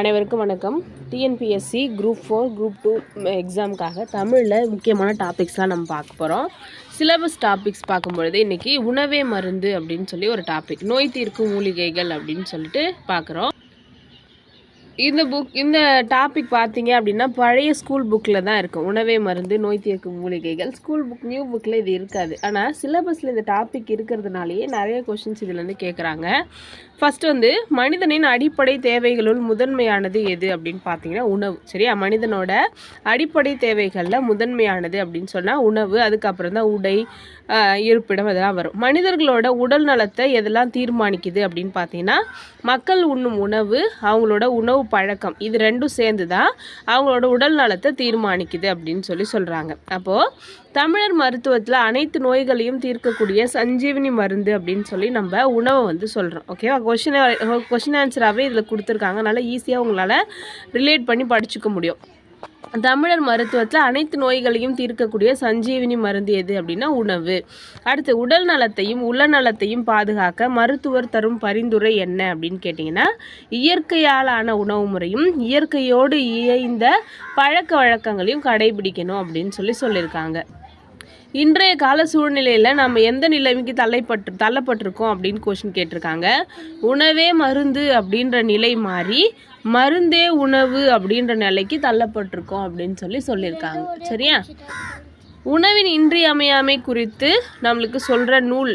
அனைவருக்கும் வணக்கம். TNPSC group four group two எக்ஸாமுக்காக தமிழில் முக்கியமான டாபிக்ஸ்லாம் நம்ம பார்க்க போகிறோம் சிலபஸ் டாபிக்ஸ் பார்க்கும்பொழுது இன்றைக்கி உணவே மருந்து அப்படின்னு சொல்லி ஒரு டாபிக் நோய் தீர்க்கும் மூலிகைகள் அப்படின்னு சொல்லிட்டு பார்க்குறோம். இந்த புக் இந்த டாபிக் பார்த்தீங்க அப்படின்னா பழைய ஸ்கூல் புக்கில் தான் இருக்கும் உணவே மருந்து நோய் தீர்க்கும் மூலிகைகள். ஸ்கூல் புக் நியூ புக்கில் இது இருக்காது. ஆனால் சிலபஸில் இந்த டாபிக் இருக்கிறதுனாலேயே நிறைய கொஷின்ஸ் இதுலேருந்து கேட்குறாங்க ஃபஸ்ட் வந்து மனிதனின் அடிப்படை தேவைகளுள் முதன்மையானது எது அப்படின்னு பார்த்தீங்கன்னா உணவு. சரியா? மனிதனோட அடிப்படை தேவைகளில் முதன்மையானது அப்படின்னு சொன்னால் உணவு அதுக்கப்புறம் தான் உடை இருப்பிடம் இதெல்லாம் வரும். மனிதர்களோட உடல் நலத்தை எதெல்லாம் தீர்மானிக்குது அப்படின்னு பார்த்தீங்கன்னா மக்கள் உண்ணும் உணவு அவங்களோட உணவு பழக்கம். இது ரெண்டும் சேர்ந்து தான் அவங்களோட உடல் நலத்தை தீர்மானிக்குது அப்படின்னு சொல்லி சொல்கிறாங்க அப்போது தமிழர் மருத்துவத்தில் அனைத்து நோய்களையும் தீர்க்கக்கூடிய சஞ்சீவினி மருந்து அப்படின்னு சொல்லி நம்ம உணவை வந்து சொல்கிறோம் ஓகேவா கொஷின் கொஷின் ஆன்சராகவே இதில் கொடுத்துருக்காங்க. நல்லா ஈஸியாக உங்களால் ரிலேட் பண்ணி படிச்சுக்க முடியும். தமிழர் மருத்துவத்தில் அனைத்து நோய்களையும் தீர்க்கக்கூடிய சஞ்சீவினி மருந்து எது அப்படின்னா உணவு. அடுத்து உடல் நலத்தையும் உள்ள நலத்தையும் பாதுகாக்க மருத்துவர் தரும் பரிந்துரை என்ன அப்படின்னு கேட்டிங்கன்னா இயற்கையாலான உணவு முறையும் இயற்கையோடு இயைந்த பழக்க வழக்கங்களையும் கடைபிடிக்கணும் அப்படின்னு சொல்லி சொல்லியிருக்காங்க. இன்றைய கால சூழ்நிலையில் நம்ம எந்த நிலைமைக்கு தள்ளைப்பட்டு தள்ளப்பட்டிருக்கோம் அப்படின்னு கொஷின் கேட்டிருக்காங்க. உணவே மருந்து அப்படின்ற நிலை மாறி மருந்தே உணவு அப்படின்ற நிலைக்கு தள்ளப்பட்டிருக்கோம் அப்படின்னு சொல்லி சொல்லியிருக்காங்க. சரியா? உணவின் இன்றியமையாமை குறித்து நம்மளுக்கு சொல்கிற நூல்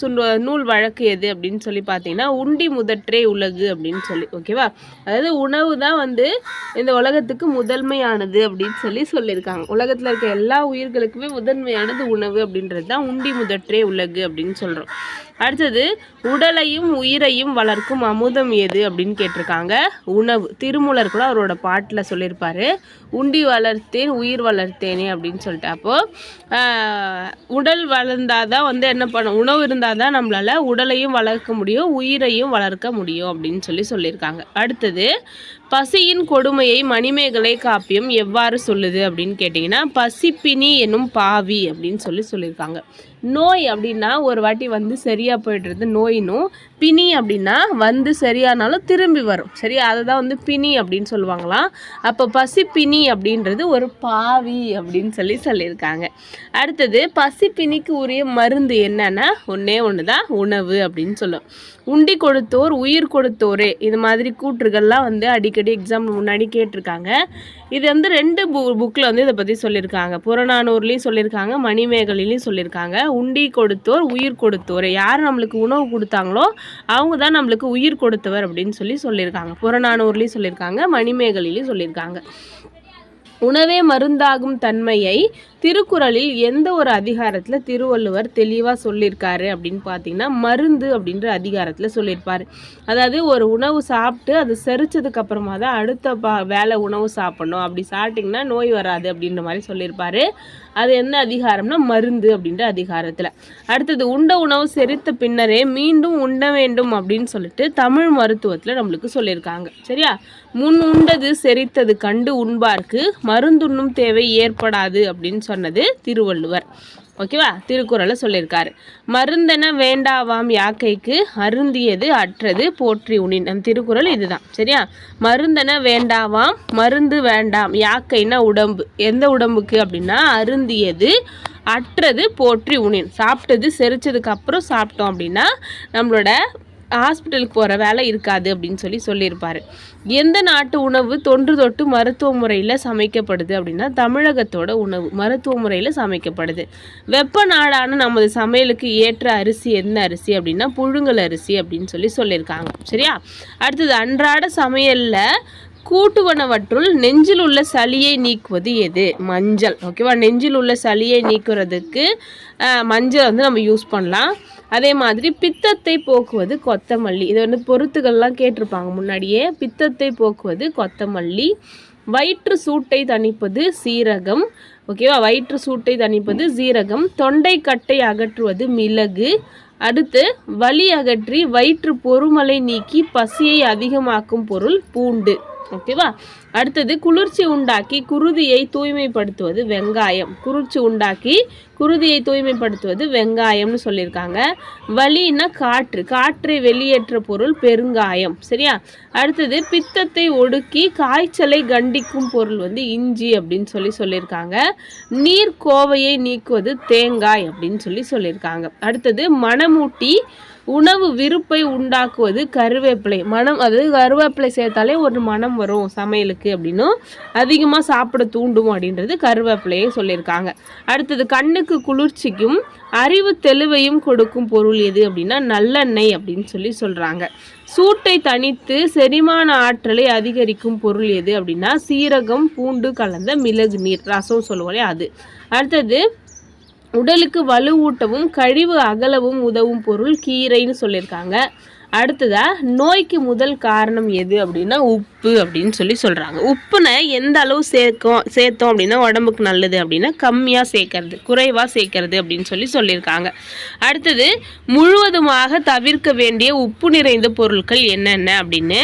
சொல்ற- நூல் வழக்கு எது அப்படின்னு சொல்லி பார்த்தீங்கன்னா உண்டி முதற்றே உலகு அப்படின்னு சொல்லி ஓகேவா அதாவது உணவு தான் வந்து இந்த உலகத்துக்கு முதன்மையானது அப்படின்னு சொல்லி சொல்லியிருக்காங்க. உலகத்தில் இருக்க எல்லா உயிர்களுக்குமே முதன்மையானது உணவு அப்படின்றது தான் உண்டி முதற்றே உலகு அப்படின்னு சொல்கிறோம் அடுத்தது உடலையும் உயிரையும் வளர்க்கும் அமுதம் எது அப்படின்னு கேட்டிருக்காங்க. உணவு. திருமூலர் கூட அவரோட பாட்டில் சொல்லியிருப்பாரு. உண்டி வளர்த்தேன் உயிர் வளர்த்தேனே அப்படின்னு சொல்லிட்டு. அப்போது உடல் வளர்ந்தாதான் வந்து என்ன பண்ணும் உணவு இருந்தால் தான் நம்மளால் உடலையும் வளர்க்க முடியும் உயிரையும் வளர்க்க முடியும் அப்படின்னு சொல்லி சொல்லியிருக்காங்க. அடுத்தது பசியின் கொடுமையை மணிமேகலை காப்பியம் எவ்வாறு சொல்லுது அப்படின்னு கேட்டிங்கன்னா பசிப்பினி என்னும் பாவி அப்படின்னு சொல்லி சொல்லியிருக்காங்க. நோய் அப்படின்னா ஒரு வாட்டி வந்து சரியாக போயிடுறது நோயினும் பிணி அப்படின்னா வந்து சரியானாலும் திரும்பி வரும். சரியா? அதை தான் வந்து பிணி அப்படின்னு சொல்லுவாங்களாம். அப்போ பசிப்பினி அப்படின்றது ஒரு பாவி அப்படின்னு சொல்லி சொல்லியிருக்காங்க. அடுத்தது பசிப்பினிக்கு உரிய மருந்து என்னன்னா ஒன்றே ஒன்று தான் உணவு அப்படின்னு சொல்லும். உண்டி கொடுத்தோர் உயிர் கொடுத்தோரே. இது மாதிரி கூற்றுகள்லாம் வந்து அடிக்கடி எக்ஸாம் முன்னாடி கேட்டிருக்காங்க. இது வந்து ரெண்டு பு புக்கில் வந்து இதை பற்றி சொல்லியிருக்காங்க. புறநானூர்லேயும் சொல்லியிருக்காங்க மணிமேகலையிலையும் சொல்லியிருக்காங்க. உண்டி கொடுத்தோர் உயிர் கொடுத்தோர். யார் நம்மளுக்கு உணவு கொடுத்தாங்களோ அவங்க தான் நம்மளுக்கு உயிர் கொடுத்தவர் அப்படின்னு சொல்லி சொல்லியிருக்காங்க. புறநானூர்லேயும் சொல்லியிருக்காங்க மணிமேகலையிலையும் சொல்லியிருக்காங்க. உணவே மருந்தாகும் தன்மையை திருக்குறளில் எந்த ஒரு அதிகாரத்தில் திருவள்ளுவர் தெளிவாக சொல்லியிருக்காரு அப்படின்னு பார்த்தீங்கன்னா மருந்து அப்படின்ற அதிகாரத்தில் சொல்லியிருப்பார் அதாவது ஒரு உணவு சாப்பிட்டு அது செரிச்சதுக்கு அப்புறமா தான் அடுத்த பா வேலை உணவு சாப்பிடணும். அப்படி சாப்பிட்டிங்கன்னா நோய் வராது அப்படின்ற மாதிரி சொல்லியிருப்பாரு அது என்ன அதிகாரம்னா மருந்து அப்படின்ற அதிகாரத்தில். அடுத்தது உண்ட உணவு செரித்த பின்னரே மீண்டும் உண்ண வேண்டும் அப்படின்னு சொல்லிட்டு தமிழ் மருத்துவத்தில் நம்மளுக்கு சொல்லியிருக்காங்க. சரியா? முன் உண்டது செரித்தது கண்டு உண்பார்க்கு மருந்துண்ணும் தேவை ஏற்படாது அப்படின்னு சொன்னது திருவள்ளுவர். ஓகேவா? திருக்குறளை சொல்லியிருக்காரு. மருந்தென வேண்டாவாம் யாக்கைக்கு அருந்தியது அற்றது போற்றி உணின் நம் திருக்குறள் இதுதான் சரியா? மருந்தென வேண்டாவாம் மருந்து வேண்டாம் யாக்கைன்னா உடம்பு. எந்த உடம்புக்கு அப்படின்னா அருந்தியது அற்றது போற்றி உணின் சாப்பிட்டது செரிச்சதுக்கு அப்புறம் சாப்பிட்டோம் அப்படின்னா நம்மளோட ஹாஸ்பிட்டலுக்கு போகிற வேலை இருக்காது அப்படின்னு சொல்லி சொல்லியிருப்பார். எந்த நாட்டு உணவு தொன்று தொட்டு மருத்துவ முறையில் சமைக்கப்படுது அப்படின்னா தமிழகத்தோட உணவு மருத்துவ முறையில் சமைக்கப்படுது. வெப்ப நாடான நமது சமையலுக்கு ஏற்ற அரிசி எந்த அரிசி அப்படின்னா புழுங்கல் அரிசி அப்படின்னு சொல்லி சொல்லியிருக்காங்க. சரியா? அடுத்தது அன்றாட சமையலில் கூட்டுவனவற்றுள் நெஞ்சில் உள்ள சளியை நீக்குவது எது? மஞ்சள். ஓகேவா? நெஞ்சில் உள்ள சளியை நீக்குறதுக்கு மஞ்சள் வந்து நம்ம யூஸ் பண்ணலாம். அதே மாதிரி பித்தத்தை போக்குவது கொத்தமல்லி. இது வந்து பொருத்துகள்லாம் கேட்டிருப்பாங்க முன்னாடியே. பித்தத்தை போக்குவது கொத்தமல்லி. வயிற்று சூட்டை தணிப்பது சீரகம். ஓகேவா வயிற்று சூட்டை தணிப்பது சீரகம். தொண்டைக்கட்டை அகற்றுவது மிளகு. அடுத்து வலி அகற்றி வயிற்று பொறுமலை நீக்கி பசியை அதிகமாக்கும் பொருள் பூண்டு. ஓகேவா அடுத்தது குளிர்ச்சி உண்டாக்கி குருதியை தூய்மைப்படுத்துவது வெங்காயம். குளிர்ச்சி உண்டாக்கி குருதியை தூய்மைப்படுத்துவது வெங்காயம்னு சொல்லியிருக்காங்க. வலின்னா காற்று. காற்றை வெளியேற்ற பொருள் பெருங்காயம். சரியா? அடுத்தது பித்தத்தை ஒடுக்கி காய்ச்சலை கண்டிக்கும் பொருள் வந்து இஞ்சி அப்படின்னு சொல்லி சொல்லியிருக்காங்க. நீர் கோவையை நீக்குவது தேங்காய் அப்படின்னு சொல்லி சொல்லியிருக்காங்க. அடுத்தது மணமூட்டி உணவு விருப்பை உண்டாக்குவது கருவேப்பிலை. மனம் அதாவது கருவேப்பிலை சேர்த்தாலே ஒரு மனம் வரும் சமையலுக்கு அப்படின்னும் அதிகமாக சாப்பிட தூண்டும் அப்படின்றது கருவேப்பிலையே சொல்லியிருக்காங்க. அடுத்தது கண்ணுக்கு குளிர்ச்சிக்கும் அறிவு தெளிவையும் கொடுக்கும் பொருள் எது அப்படின்னா நல்லெண்ணெய் அப்படின்னு சொல்லி சொல்கிறாங்க சூட்டை தணித்து செரிமான ஆற்றலை அதிகரிக்கும் பொருள் எது அப்படின்னா சீரகம் பூண்டு கலந்த மிளகு நீர் ரசம் சொல்லுவோம் அது. அடுத்தது உடலுக்கு வலுவூட்டவும் கழிவு அகலவும் உதவும் பொருள் கீரைன்னு சொல்லியிருக்காங்க. அடுத்ததா நோய்க்கு முதல் காரணம் எது அப்படின்னா உப்பு அப்படின்னு சொல்லி சொல்கிறாங்க உப்புனை எந்த அளவு சேர்க்கும் சேர்த்தோம் அப்படின்னா உடம்புக்கு நல்லது அப்படின்னா கம்மியாக சேர்க்கறது குறைவாக சேர்க்கறது அப்படின்னு சொல்லி சொல்லியிருக்காங்க. அடுத்தது முழுவதுமாக தவிர்க்க வேண்டிய உப்பு நிறைந்த பொருட்கள் என்னென்ன அப்படின்னு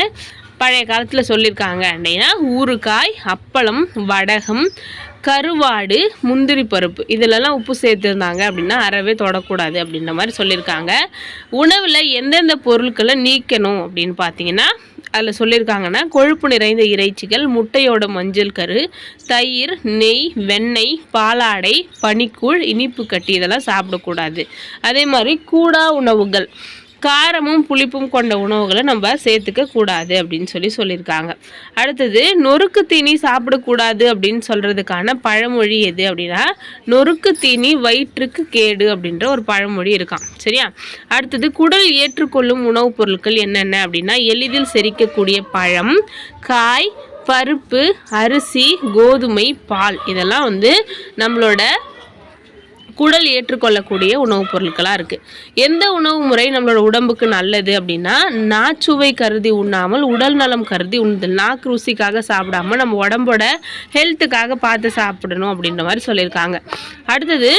பழைய காலத்தில் சொல்லியிருக்காங்க. அப்படின்னா ஊறுகாய் அப்பளம் வடகம் கருவாடு முந்திரி பருப்பு. இதிலெல்லாம் உப்பு சேர்த்துருந்தாங்க அப்படின்னா அறவே தொடக்கூடாது அப்படின்ற மாதிரி சொல்லியிருக்காங்க. உணவில் எந்தெந்த பொருட்களை நீக்கணும் அப்படின்னு பார்த்தீங்கன்னா அதில் சொல்லியிருக்காங்கன்னா கொழுப்பு நிறைந்த இறைச்சிகள் முட்டையோட மஞ்சள் கரு தயிர் நெய் வெண்ணெய் பாலாடை பனிக்கூழ் இனிப்பு கட்டி இதெல்லாம் சாப்பிடக்கூடாது. அதே மாதிரி கூடா உணவுகள். காரமும் புளிப்பும் கொண்ட உணவுகளை நம்ம சேர்த்துக்க கூடாது அப்படின்னு சொல்லி சொல்லியிருக்காங்க. அடுத்தது நொறுக்கு தீனி சாப்பிடக்கூடாது அப்படின்னு சொல்கிறதுக்கான பழமொழி எது அப்படின்னா நொறுக்கு தீனி வயிற்றுக்கு கேடு அப்படின்ற ஒரு பழமொழி இருக்கான் சரியா? அடுத்தது குடல் ஏற்றுக்கொள்ளும் உணவுப் பொருட்கள் என்னென்ன அப்படின்னா எளிதில் செரிக்கக்கூடிய பழம் காய் பருப்பு அரிசி கோதுமை பால் இதெல்லாம் வந்து நம்மளோட குடல் ஏற்றுக்கொள்ளக்கூடிய உணவுப் பொருட்களாக இருக்குது எந்த உணவு முறை நம்மளோட உடம்புக்கு நல்லது அப்படின்னா நாச்சுவை கருதி உண்ணாமல் உடல் நலம் கருதி உண்ணுதல் நாக்கு ருசிக்காக சாப்பிடாம நம்ம உடம்போட ஹெல்த்துக்காக பார்த்து சாப்பிடணும் அப்படின்ற மாதிரி சொல்லியிருக்காங்க. அடுத்தது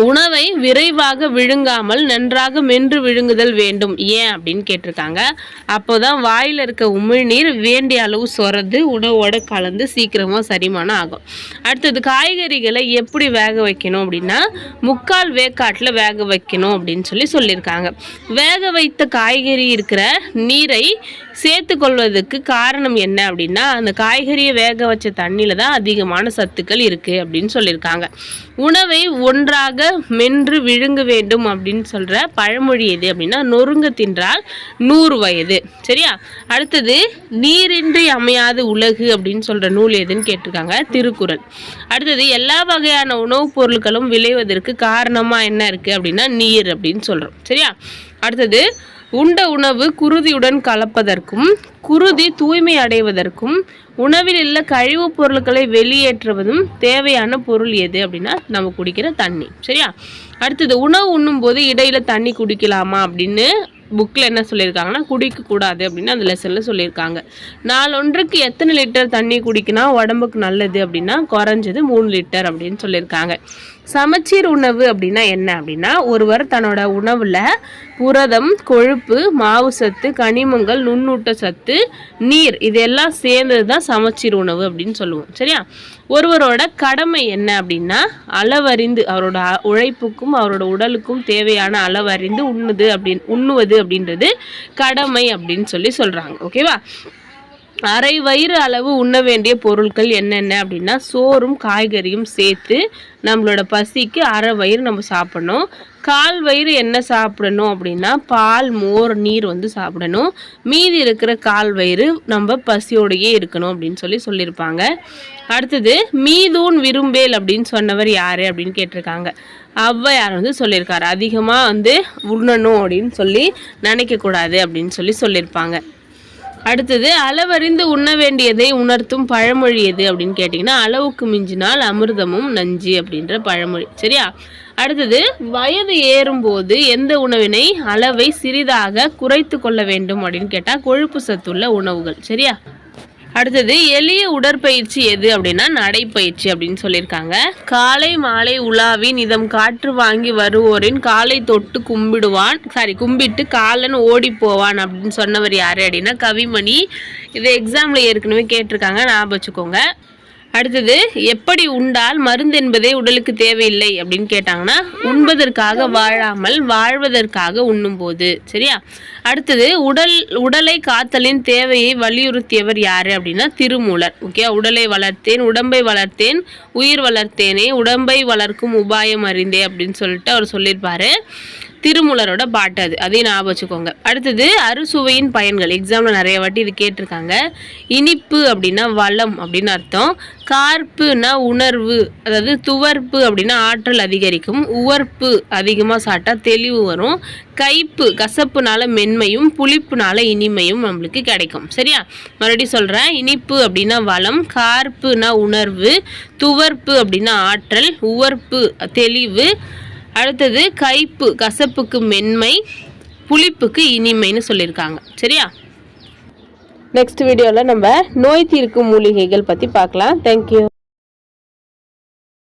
உணவை விரைவாக விழுங்காமல் நன்றாக மென்று விழுங்குதல் வேண்டும். ஏன் அப்படின்னு கேட்டிருக்காங்க. அப்போதான் வாயில் இருக்க உமிழ்நீர் வேண்டிய அளவு சொரது உணவோட கலந்து சீக்கிரமாக சரிமானம் ஆகும். அடுத்தது காய்கறிகளை எப்படி வேக வைக்கணும் அப்படின்னா முக்கால் வேக்காட்டில் வேக வைக்கணும் அப்படின்னு சொல்லி சொல்லியிருக்காங்க. வேக வைத்த காய்கறி இருக்கிற நீரை சேர்த்து கொள்வதற்கு காரணம் என்ன அப்படின்னா அந்த காய்கறியை வேக வச்ச தண்ணியில் தான் அதிகமான சத்துக்கள் இருக்குது அப்படின்னு சொல்லியிருக்காங்க. உணவை ஒன்றாக மென்று விழுங்க வேண்டும் அப்படின்னு சொல்கிற பழமொழி எது அப்படின்னா நொறுங்க தின்றால் நூறு வயது. சரியா? அடுத்தது நீரின்றி அமையாது உலகு அப்படின்னு சொல்கிற நூல் எதுன்னு கேட்டிருக்காங்க திருக்குறள். அடுத்தது எல்லா வகையான உணவுப் பொருட்களும் விளைவதற்கு காரணமாக என்ன இருக்குது அப்படின்னா நீர் அப்படின்னு சொல்கிறோம் சரியா? அடுத்தது உண்ட உணவு குருதியுடன் கலப்பதற்கும் குருதி தூய்மை அடைவதற்கும் உணவில் உள்ள கழிவுப் பொருட்களை வெளியேற்றுவதும் தேவையான பொருள் எது அப்படின்னா நம்ம குடிக்கிற தண்ணி. சரியா? அடுத்தது உணவு உண்ணும்போது இடையில தண்ணி குடிக்கலாமா அப்படின்னு புக்கில் என்ன சொல்லியிருக்காங்கன்னா குடிக்கக்கூடாது அப்படின்னு அந்த லெசனில் சொல்லியிருக்காங்க. நாலொன்றுக்கு எத்தனை லிட்டர் தண்ணி குடிக்கினா உடம்புக்கு நல்லது அப்படின்னா குறைஞ்சது மூணு லிட்டர் அப்படின்னு சொல்லியிருக்காங்க. சமச்சீர் உணவு அப்படின்னா என்ன அப்படின்னா ஒருவர் தன்னோட உணவில் புரதம் கொழுப்பு மாவு சத்து கனிமங்கள் நுண்ணூட்ட சத்து நீர் இதெல்லாம் சேர்ந்தது தான் சமச்சீர் உணவு அப்படின்னு சொல்லுவோம். சரியா? ஒருவரோட கடமை என்ன அப்படின்னா அளவறிந்து அவரோட அ- உழைப்புக்கும் அவரோட உடலுக்கும் தேவையான அளவறிந்து உண்ணுது அப்படின் உண்ணுவது அப்படின்றது கடமை அப்படின்னு சொல்லி சொல்கிறாங்க ஓகேவா? அரை வயிறு அளவு உண்ண வேண்டிய பொருட்கள் என்னென்ன அப்படின்னா சோறும் காய்கறியும் சேர்த்து நம்மளோட பசிக்கு அரை வயிறு நம்ம சாப்பிடணும். கால் வயிறு என்ன சாப்பிடணும் அப்படின்னா பால் மோர் நீர் வந்து சாப்பிடணும். மீதி இருக்கிற கால் வயிறு நம்ம பசியோடையே இருக்கணும் அப்படின்னு சொல்லி சொல்லியிருப்பாங்க. அடுத்தது மீதூன் விரும்பேல் அப்படின்னு சொன்னவர் யார் அப்படின்னு கேட்டிருக்காங்க. ஔவையார் வந்து சொல்லியிருக்காரு அதிகமாக வந்து உண்ணணும் அப்படின்னு சொல்லி நினைக்கக்கூடாது அப்படின்னு சொல்லி சொல்லியிருப்பாங்க. அடுத்தது அளவறிந்து உண்ண வேண்டியதை உணர்த்தும் பழமொழி எது? அப்படின்னு கேட்டிங்கன்னா அளவுக்கு மிஞ்சினால் அமிர்தமும் நஞ்சு அப்படின்ற பழமொழி. சரியா? அடுத்தது வயது ஏறும்போது எந்த உணவினை அளவை சிறிதாக குறைத்து கொள்ள வேண்டும்? அப்படின்னு கேட்டால் கொழுப்பு சத்துள்ள உணவுகள். சரியா? அடுத்தது எளிய உடற்பயிற்சி எது அப்படின்னா நடைப்பயிற்சி அப்படின்னு சொல்லியிருக்காங்க. காலை மாலை உலாவின் இதம் காற்று வாங்கி வருவோரின் காலை தொட்டு கும்பிடுவான். சாரி கும்பிட்டு காலன் ஓடி போவான் அப்படின்னு சொன்னவர் யார் அப்படின்னா கவிமணி. இது எக்ஸாமில் ஏற்கனவே கேட்டிருக்காங்க ஞாபகம் வச்சுக்கோங்க. அடுத்தது எப்படி உண்டால் மருந்து என்பதே உடலுக்கு தேவையில்லை அப்படின்னு கேட்டாங்கன்னா உண்பதற்காக வாழாமல் வாழ்வதற்காக உண்ணும்போது சரியா? அடுத்தது உடல் உடலை காத்தலின் தேவையை வலியுறுத்தியவர் யாரு அப்படின்னா திருமூலர் ஓகே? உடலை வளர்த்தேன் உடம்பை வளர்த்தேன் உயிர் வளர்த்தேனே உடம்பை வளர்க்கும் உபாயம் அறிந்தே அப்படின்னு சொல்லிட்டு அவர் சொல்லியிருப்பாரு. திருமூலரோட பாட்டு அது. அதையும் ஞாபகம் வச்சுக்கோங்க. அடுத்தது அறுசுவையின் பயன்கள். எக்ஸாமில் நிறைய வாட்டி இது கேட்டிருக்காங்க. இனிப்பு அப்படின்னா வளம் அப்படின்னு அர்த்தம். கார்ப்புனா உணர்வு. அதாவது துவர்ப்பு அப்படின்னா ஆற்றல் அதிகரிக்கும். உவர்ப்பு அதிகமாக சாப்பிட்டா தெளிவு வரும். கைப்பு கசப்புனால மென்மையும் புளிப்புனால இனிமையும் நம்மளுக்கு கிடைக்கும். சரியா? மறுபடியும் சொல்கிறேன் இனிப்பு அப்படின்னா வளம். கார்ப்புனா உணர்வு. துவர்ப்பு அப்படின்னா ஆற்றல். உவர்ப்பு தெளிவு. அடுத்தது கைப்பு கசப்புக்கு மென்மை புளிப்புக்கு இனிமைன்னு சொல்லியிருக்காங்க. சரியா? நெக்ஸ்ட் வீடியோவில் நம்ம நோய் தீர்க்கும் மூலிகைகள் பற்றி பார்க்கலாம். தேங்க்யூ